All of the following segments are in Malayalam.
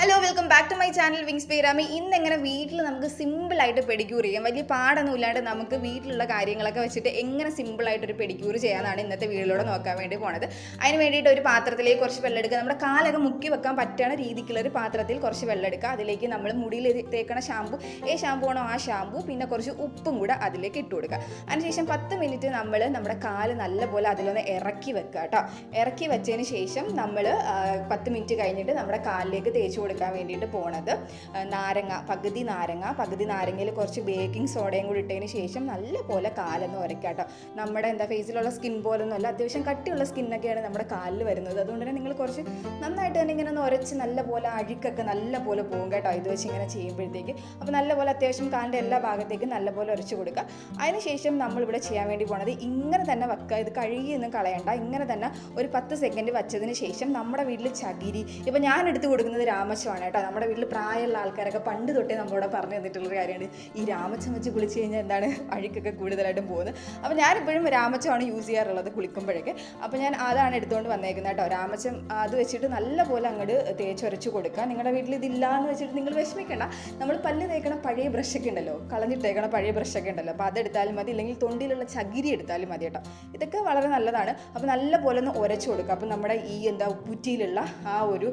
Hello welcome back to my channel wings പേരാമി ഇന്ന് എങ്ങനെ വീട്ടിൽ നമുക്ക് സിമ്പിളായിട്ട് പെഡിക്യൂർ ചെയ്യാം. വലിയ പാടൊന്നും ഇല്ലാണ്ട് നമുക്ക് വീട്ടിലുള്ള കാര്യങ്ങളൊക്കെ വെച്ചിട്ട് എങ്ങനെ സിമ്പിളായിട്ട് ഒരു പെഡിക്യൂർ ചെയ്യാനാണ് ഇന്നത്തെ വീട്ടിലൂടെ നോക്കാൻ വേണ്ടി പോണത്. അതിന് വേണ്ടിയിട്ട് ഒരു പാത്രത്തിലേക്ക് കുറച്ച് വെള്ളം എടുക്കുക. നമ്മുടെ കാലൊക്കെ മുക്കി വെക്കാൻ പറ്റുന്ന രീതിക്കുള്ള ഒരു പാത്രത്തിൽ കുറച്ച് വെള്ളം എടുക്കുക. അതിലേക്ക് നമ്മൾ മുടിയിൽ തേക്കണ ഷാമ്പു ഏ ഷാമ്പു ആണോ ആ ഷാമ്പു പിന്നെ കുറച്ച് ഉപ്പും കൂടെ അതിലേക്ക് ഇട്ട് കൊടുക്കുക. അതിനുശേഷം പത്ത് മിനിറ്റ് നമ്മൾ നമ്മുടെ കാൽ നല്ലപോലെ അതിലൊന്ന് ഇറക്കി വെക്കുക കേട്ടോ. ഇറക്കി വെച്ചതിന് ശേഷം നമ്മൾ പത്ത് മിനിറ്റ് കഴിഞ്ഞിട്ട് നമ്മുടെ കാലിലേക്ക് തേച്ച് കൊടുക്കാൻ വേണ്ടിയിട്ട് പോണത്. നാരങ്ങ പകുതി നാരങ്ങ പകുതി നാരങ്ങയിൽ കുറച്ച് ബേക്കിംഗ് സോഡയും കൂടി ഇട്ടതിന് ശേഷം നല്ലപോലെ കാലൊന്ന് ഉരയ്ക്കാട്ടോ. കേട്ടോ നമ്മുടെ എന്താ ഫേസിലുള്ള സ്കിൻ പോലൊന്നുമല്ല അത്യാവശ്യം കട്ടിയുള്ള സ്കിന്നൊക്കെയാണ് നമ്മുടെ കാലിൽ വരുന്നത്. അതുകൊണ്ട് തന്നെ നിങ്ങൾ കുറച്ച് നന്നായിട്ട് തന്നെ ഇങ്ങനെ ഒന്ന് ഉരച്ച് നല്ലപോലെ അഴുക്കൊക്കെ നല്ലപോലെ പോകും കേട്ടോ. ഇത് വെച്ച് ഇങ്ങനെ ചെയ്യുമ്പോഴത്തേക്ക്. അപ്പോൾ നല്ലപോലെ അത്യാവശ്യം കാലിന്റെ എല്ലാ ഭാഗത്തേക്കും നല്ലപോലെ ഉരച്ച് കൊടുക്കുക. അതിനുശേഷം നമ്മളിവിടെ ചെയ്യാൻ വേണ്ടി പോണത് ഇങ്ങനെ തന്നെ വെക്കുക. ഇത് കഴുകിയൊന്നും കളയണ്ട. ഇങ്ങനെ തന്നെ ഒരു പത്ത് സെക്കൻഡ് വച്ചതിന് ശേഷം നമ്മുടെ വീട്ടിൽ ചകിരി. ഇപ്പോൾ ഞാൻ എടുത്ത് കൊടുക്കുന്നത് രാമച്ചമാണ് കേട്ടോ. നമ്മുടെ വീട്ടിൽ പ്രായമുള്ള ആൾക്കാരൊക്കെ പണ്ട് തൊട്ടേ നമ്മളോട് പറഞ്ഞു തന്നിട്ടുള്ളൊരു കാര്യമാണ്. ഈ രാമച്ചമച്ച് കുളിച്ച് കഴിഞ്ഞാൽ എന്താണ് അഴുക്കൊക്കെ കൂടുതലായിട്ടും പോകുന്നത്. അപ്പോൾ ഞാനിപ്പോഴും രാമച്ചമാണ് യൂസ് ചെയ്യാറുള്ളത് കുളിക്കുമ്പോഴൊക്കെ. അപ്പോൾ ഞാൻ അതാണ് എടുത്തുകൊണ്ട് വന്നേക്കുന്നത് കേട്ടോ. രാമച്ചം അത് വെച്ചിട്ട് നല്ലപോലെ അങ്ങോട്ട് തേച്ചൊരച്ച് കൊടുക്കുക. നിങ്ങളുടെ വീട്ടിൽ ഇതില്ല എന്ന് വെച്ചിട്ട് നിങ്ങൾ വിഷമിക്കണ്ട. നമ്മൾ പല്ല് തേക്കണ പഴയ ബ്രഷൊക്കെ ഉണ്ടല്ലോ. കളഞ്ഞിട്ടേക്കണ പഴയ ബ്രഷൊക്കെ ഉണ്ടല്ലോ. അപ്പോൾ അതെടുത്താലും മതി. ഇല്ലെങ്കിൽ തൊണ്ടിയിലുള്ള ചകിരി എടുത്താലും മതി കേട്ടോ. ഇതൊക്കെ വളരെ നല്ലതാണ്. അപ്പോൾ നല്ലപോലെ ഒന്ന് ഉരച്ച് കൊടുക്കുക. അപ്പോൾ നമ്മുടെ ഈ എന്താ കുറ്റിയിലുള്ള ആ ഒരു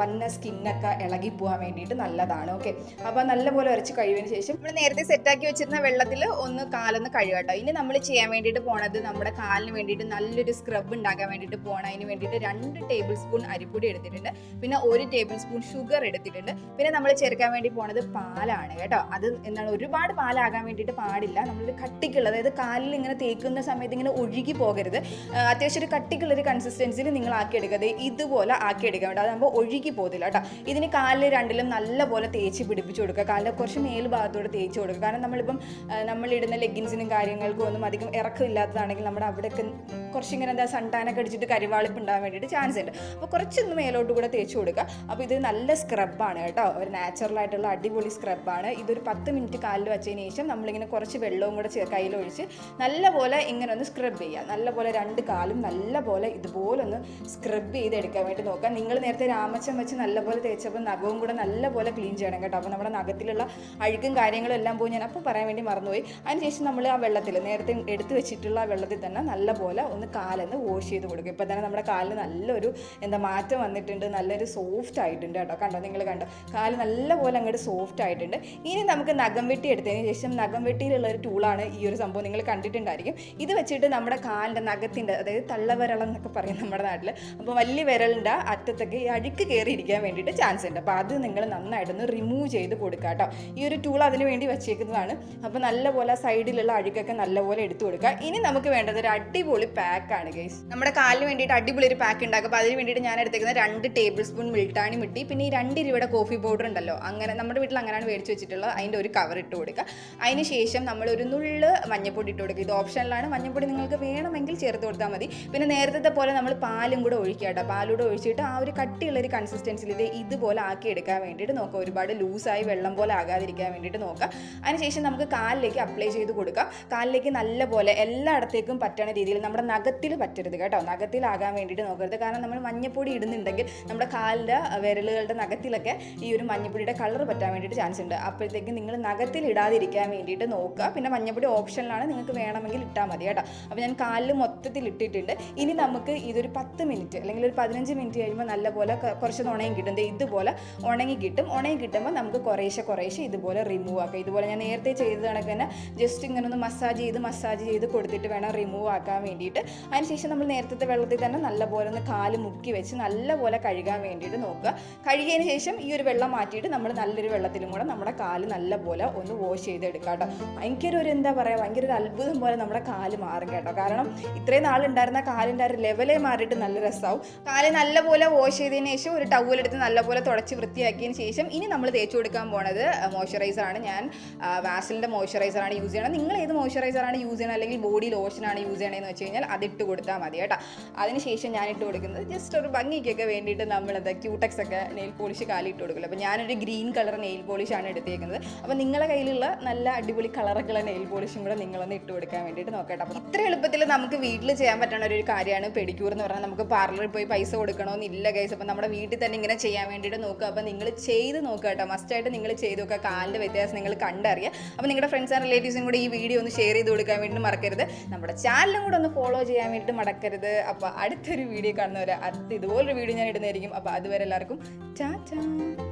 പന്ന സ്കിന്നൊക്കെ ഇളകി പോകാൻ വേണ്ടിയിട്ട് നല്ലതാണ്. ഓക്കെ അപ്പോൾ നല്ലപോലെ ഉരച്ച് കഴിവിന് ശേഷം നമ്മൾ നേരത്തെ സെറ്റാക്കി വെച്ചിരുന്ന വെള്ളത്തിൽ ഒന്ന് കാലൊന്ന് കഴുകട്ടോ കേട്ടോ ഇനി നമ്മൾ ചെയ്യാൻ വേണ്ടിയിട്ട് പോണത് നമ്മുടെ കാലിന് വേണ്ടിയിട്ട് നല്ലൊരു സ്ക്രബ് ഉണ്ടാക്കാൻ വേണ്ടിയിട്ട് പോകണം അതിന് വേണ്ടിയിട്ട് രണ്ട് ടേബിൾ സ്പൂൺ അരിപ്പൊടി എടുത്തിട്ടുണ്ട്. പിന്നെ ഒരു ടേബിൾ സ്പൂൺ ഷുഗർ എടുത്തിട്ടുണ്ട്. പിന്നെ നമ്മൾ ചേർക്കാൻ വേണ്ടി പോണത് പാലാണ് കേട്ടോ. അത് എന്താണ് ഒരുപാട് പാലാകാൻ വേണ്ടിയിട്ട് പാടില്ല. നമ്മൾ കട്ടിക്കുള്ള അതായത് കാലിൽ ഇങ്ങനെ തേക്കുന്ന സമയത്ത് ഇങ്ങനെ ഒഴുകി പോകരുത്. അത്യാവശ്യം ഒരു കട്ടിക്കുള്ളൊരു കൺസിസ്റ്റൻസിയിൽ നിങ്ങൾ ആക്കിയെടുക്കുക ഇതുപോലെ ആക്കിയെടുക്കാൻ വേണ്ടി അതാകുമ്പോൾ ഒഴുകി പോകത്തില്ല കേട്ടോ. ഇതിന് കാലിൽ രണ്ടിലും നല്ലപോലെ തേച്ച് പിടിപ്പിച്ച് കൊടുക്കുക. കാലിന്റെ കുറച്ച് മേൽ ഭാഗത്തോടെ തേച്ച് കൊടുക്കുക. കാരണം നമ്മളിപ്പം നമ്മളിടുന്ന ലെഗിൻസിനും കാര്യങ്ങൾക്കും ഒന്നും അധികം ഇറക്കമില്ലാത്തതാണെങ്കിൽ നമ്മുടെ അവിടെയൊക്കെ കുറച്ചിങ്ങനെ എന്താ സൺടാനൊക്കെ അടിച്ചിട്ട് കരിവാളിപ്പ് ഉണ്ടാകാൻ വേണ്ടിയിട്ട് ചാൻസ് ഉണ്ട്. അപ്പോൾ കുറച്ചൊന്ന് മേലോട്ട് കൂടെ തേച്ച് കൊടുക്കുക. അപ്പോൾ ഇത് നല്ല സ്ക്രബാണ് കേട്ടോ. ഒരു നാച്ചുറൽ ആയിട്ടുള്ള അടിപൊളി സ്ക്രബാണ് ഇതൊരു പത്ത് മിനിറ്റ് കാലിൽ വെച്ചതിന് ശേഷം നമ്മളിങ്ങനെ കുറച്ച് വെള്ളവും കൂടെ കയ്യിലൊഴിച്ച് നല്ലപോലെ ഇങ്ങനെ ഒന്ന് സ്ക്രബ് ചെയ്യുക. നല്ലപോലെ രണ്ട് കാലും നല്ലപോലെ ഇതുപോലെ ഒന്ന് സ്ക്രബ് ചെയ്തെടുക്കാൻ വേണ്ടി നോക്കാം നിങ്ങൾ നേരത്തെ രാമച്ചം വെച്ച് നല്ലപോലെ തേച്ചപ്പോൾ നഖവും കൂടെ നല്ലപോലെ ക്ലീൻ ചെയ്യണം കേട്ടോ. അപ്പോൾ നമ്മുടെ നഖത്തിലുള്ള അഴുക്കും കാര്യങ്ങളും എല്ലാം പോയി ഞാൻ അപ്പോൾ പറയാൻ വേണ്ടി മറന്നുപോയി. അതിനുശേഷം നമ്മൾ ആ വെള്ളത്തിൽ നേരത്തെ എടുത്തു വെച്ചിട്ടുള്ള വെള്ളത്തിൽ തന്നെ നല്ലപോലെ ഒന്ന് കാലൊന്ന് വാഷ് ചെയ്ത് കൊടുക്കും. ഇപ്പോൾ തന്നെ നമ്മുടെ കാലിന് നല്ലൊരു എന്താ മാറ്റം വന്നിട്ടുണ്ട്. നല്ലൊരു സോഫ്റ്റ് ആയിട്ടുണ്ട് കേട്ടോ. കണ്ടോ? നിങ്ങൾ കണ്ടോ? കാൽ നല്ലപോലെ അങ്ങോട്ട് സോഫ്റ്റ് ആയിട്ടുണ്ട്. ഇനി നമുക്ക് നഖം വെട്ടി എടുത്തതിന് ശേഷം നഖം വെട്ടിയിലുള്ള ഒരു ടൂളാണ് ഈ ഒരു സംഭവം. നിങ്ങൾ കണ്ടിട്ടുണ്ടായിരിക്കും. ഇത് വെച്ചിട്ട് നമ്മുടെ കാലിന്റെ നഖത്തിന്റെ അതായത് തള്ളവിരളം എന്നൊക്കെ പറയും നമ്മുടെ നാട്ടിൽ അപ്പോൾ വലിയ വിരലിന്റെ അറ്റത്തൊക്കെ ഈ അഴുക്ക് കയറിയിരിക്കാൻ വേണ്ടിയിട്ട് ചാൻസ് ഉണ്ട്. അപ്പോൾ അത് നിങ്ങൾ നന്നായിട്ടൊന്ന് റിമൂവ് ചെയ്ത് കൊടുക്കുക കേട്ടോ. ഈ ഒരു ടൂൾ അതിന് വേണ്ടി വെച്ചേക്കുന്നതാണ്. അപ്പോൾ നല്ലപോലെ സൈഡിലുള്ള അഴുക്കൊക്കെ നല്ലപോലെ എടുത്തു കൊടുക്കുക. ഇനി നമുക്ക് വേണ്ടത് ഒരു അടിപൊളി പാക്കാണ് ഗൈസ് നമ്മുടെ കാലിന് വേണ്ടിയിട്ട് അടിപൊളി ഒരു പാക്ക് ഉണ്ടാക്കുക. അപ്പോൾ അതിന് വേണ്ടിയിട്ട് ഞാൻ എടുത്തേക്കുന്ന രണ്ട് ടേബിൾ സ്പൂൺ മിൽട്ടാണി മിട്ടി. പിന്നെ ഈ രണ്ട് രൂപയുടെ കോഫി പൗഡർ ഉണ്ടല്ലോ അങ്ങനെ നമ്മുടെ വീട്ടിൽ അങ്ങനെയാണ് മേടിച്ച് വെച്ചിട്ടുള്ളത്. അതിന്റെ ഒരു കവർ ഇട്ട് കൊടുക്കുക. അതിന് ശേഷം നമ്മൾ ഒരു നുള്ള് മഞ്ഞപ്പൊടി ഇട്ട് കൊടുക്കുക. ഇത് ഓപ്ഷനിലാണ്. മഞ്ഞപ്പൊടി നിങ്ങൾക്ക് വേണമെങ്കിൽ ചേർത്ത് കൊടുത്താൽ മതി. പിന്നെ നേരത്തെ പോലെ നമ്മൾ പാലും കൂടെ ഒഴിക്കുക കേട്ടോ. പാലൂടെ ഒഴിച്ചിട്ട് ആ ഒരു കട്ടിയുള്ള ഒരു കൺസിസ്റ്റൻസിൽ ഇത് ഇതുപോലെ ആക്കി എടുക്കാൻ വേണ്ടിയിട്ട് നോക്കുക ഒരുപാട് ലൂസായി വെള്ളം പോലെ ആകാതിരിക്കാൻ വേണ്ടിയിട്ട് നോക്കുക അതിനുശേഷം നമുക്ക് കാലിലേക്ക് അപ്ലൈ ചെയ്ത് കൊടുക്കാം. കാലിലേക്ക് നല്ല പോലെ എല്ലായിടത്തേക്കും പറ്റണ രീതിയിൽ നമ്മുടെ നഖത്തിൽ പറ്റരുത് കേട്ടോ. നഖത്തിലാകാൻ വേണ്ടിയിട്ട് നോക്കരുത്. കാരണം നമ്മൾ മഞ്ഞപ്പൊടി ഇടുന്നുണ്ടെങ്കിൽ നമ്മുടെ കാലിന്റെ വിരലുകളുടെ നഖത്തിലൊക്കെ ഈ ഒരു മഞ്ഞപ്പൊടിയുടെ കളർ പറ്റാൻ വേണ്ടിയിട്ട് ചാൻസ് ഉണ്ട്. അപ്പോഴത്തേക്ക് നിങ്ങൾ നഖത്തിൽ ഇടാതിരിക്കാൻ വേണ്ടിയിട്ട് നോക്കുക. പിന്നെ മഞ്ഞപ്പൊടി ഓപ്ഷനിലാണ് നിങ്ങൾക്ക് വേണമെങ്കിൽ ഇട്ടാൽ മതി കേട്ടോ. അപ്പോൾ ഞാൻ കാലിൽ മൊത്തത്തിൽ ഇട്ടിട്ടുണ്ട്. ഇനി നമുക്ക് ഇതൊരു പത്ത് മിനിറ്റ് അല്ലെങ്കിൽ ഒരു പതിനഞ്ച് മിനിറ്റ് കഴിയുമ്പോൾ നല്ലപോലെ പോലെ കുറച്ച് നുണയും കിട്ടും. ഇതുപോലെ ഉണങ്ങി കിട്ടും. ഉണങ്ങി കിട്ടുമ്പോൾ നമുക്ക് കുറേശ്ശെ കുറേശ്ശെ ഇതുപോലെ റിമൂവ് ആക്കാം. ഇതുപോലെ ഞാൻ നേരത്തെ ചെയ്ത് കണക്ക് തന്നെ ജസ്റ്റ് ഇങ്ങനെ ഒന്ന് മസാജ് ചെയ്ത് മസാജ് ചെയ്ത് കൊടുത്തിട്ട് വേണം റിമൂവ് ആക്കാൻ വേണ്ടിയിട്ട്. അതിനുശേഷം നമ്മൾ നേരത്തെ വെള്ളത്തിൽ തന്നെ നല്ലപോലെ ഒന്ന് കാൽ മുക്കി വെച്ച് നല്ലപോലെ കഴുകാൻ വേണ്ടിയിട്ട് നോക്കുക. കഴുകിയതിന് ശേഷം ഈ ഒരു വെള്ളം മാറ്റിയിട്ട് നമ്മൾ നല്ലൊരു വെള്ളത്തിലും കൂടെ നമ്മുടെ കാൽ നല്ലപോലെ ഒന്ന് വാഷ് ചെയ്തെടുക്കാം കേട്ടോ. ഭയങ്കര ഒരു എന്താ പറയുക ഭയങ്കര ഒരു അത്ഭുതം പോലെ നമ്മുടെ കാൽ മാറും കേട്ടോ. കാരണം ഇത്രയും നാളുണ്ടായിരുന്ന കാലിന്റെ ആ ഒരു ലെവലേ മാറിയിട്ട് നല്ല രസമാവും കാൽ നല്ലപോലെ വാഷ് ചെയ്തതിന് ശേഷം ഒരു ടവലെടുത്ത് നല്ലപോലെ തുടച്ച് വൃത്തിയാക്കിയതിന് ശേഷം ഇനി നമ്മൾ തേച്ച് കൊടുക്കാൻ പോണത് മോയ്സ്ചറൈസർ ആണ്. ഞാൻ വാസലിന്റെ മോയ്സ്ചറൈസർ ആണ് യൂസ് ചെയ്യണത്. നിങ്ങൾ ഏത് മോയ്സ്ചറൈസർ ആണ് യൂസ് ചെയ്യണം അല്ലെങ്കിൽ ബോഡി ലോഷൻ ആണ് യൂസ് ചെയ്യണമെന്ന് വെച്ച് കഴിഞ്ഞാൽ അതിട്ട് കൊടുത്താൽ മതി കേട്ടോ. അതിനുശേഷം ഞാൻ ഇട്ട് കൊടുക്കുന്നത് ജസ്റ്റ് ഒരു ഭംഗിക്കൊക്കെ വേണ്ടിയിട്ട് നമ്മൾ എന്താ ക്യൂടെക്സ് ഒക്കെ നെയിൽ പോളിഷ് കാലിട്ട് കൊടുക്കില്ല? അപ്പോൾ ഞാനൊരു ഗ്രീൻ കളർ നെയിൽ പോളിഷാണ് എടുത്തേക്കുന്നത്. അപ്പോൾ നിങ്ങളുടെ കയ്യിലുള്ള നല്ല അടിപൊളി കളറൊക്കെയുള്ള നെയിൽ പോളിഷും കൂടെ നിങ്ങളൊന്ന് ഇട്ട് കൊടുക്കാൻ വേണ്ടിയിട്ട് നോക്കട്ടെ അപ്പോൾ ഇത്ര എളുപ്പത്തിൽ നമുക്ക് വീട്ടിൽ ചെയ്യാൻ പറ്റുന്ന ഒരു കാര്യമാണ്. പെഡിക്യൂർ എന്ന് പറഞ്ഞാൽ നമുക്ക് പാർലറിൽ പോയി പൈസ കൊടുക്കണമെന്നില്ല ഗൈസ് അപ്പോൾ നമ്മുടെ വീട്ടിൽ തന്നെ ഇങ്ങനെ ചെയ്യാൻ വേണ്ടി വേണ്ടിയിട്ട് നോക്കുക. അപ്പോൾ നിങ്ങൾ ചെയ്ത് നോക്കുക കേട്ടോ. മസ്റ്റായിട്ട് നിങ്ങൾ ചെയ്ത് നോക്കുക. കാലിന്റെ വ്യത്യാസം നിങ്ങൾ കണ്ടറിയുക അപ്പോൾ നിങ്ങളുടെ ഫ്രണ്ട്സ് ആൻഡ് റിലേറ്റീവ്സും കൂടെ ഈ വീഡിയോ ഒന്ന് ഷെയർ ചെയ്ത് കൊടുക്കാൻ വേണ്ടി മറക്കരുത്. നമ്മുടെ ചാനലും കൂടെ ഒന്ന് ഫോളോ ചെയ്യാൻ വേണ്ടി മടക്കരുത്. അപ്പോൾ അടുത്തൊരു വീഡിയോ കാണുന്നവരെ അടുത്ത് ഇതുപോലൊരു വീഡിയോ ഞാൻ ഇടുന്നതായിരിക്കും. അപ്പോൾ അതുവരെ എല്ലാവർക്കും ചാ ചാ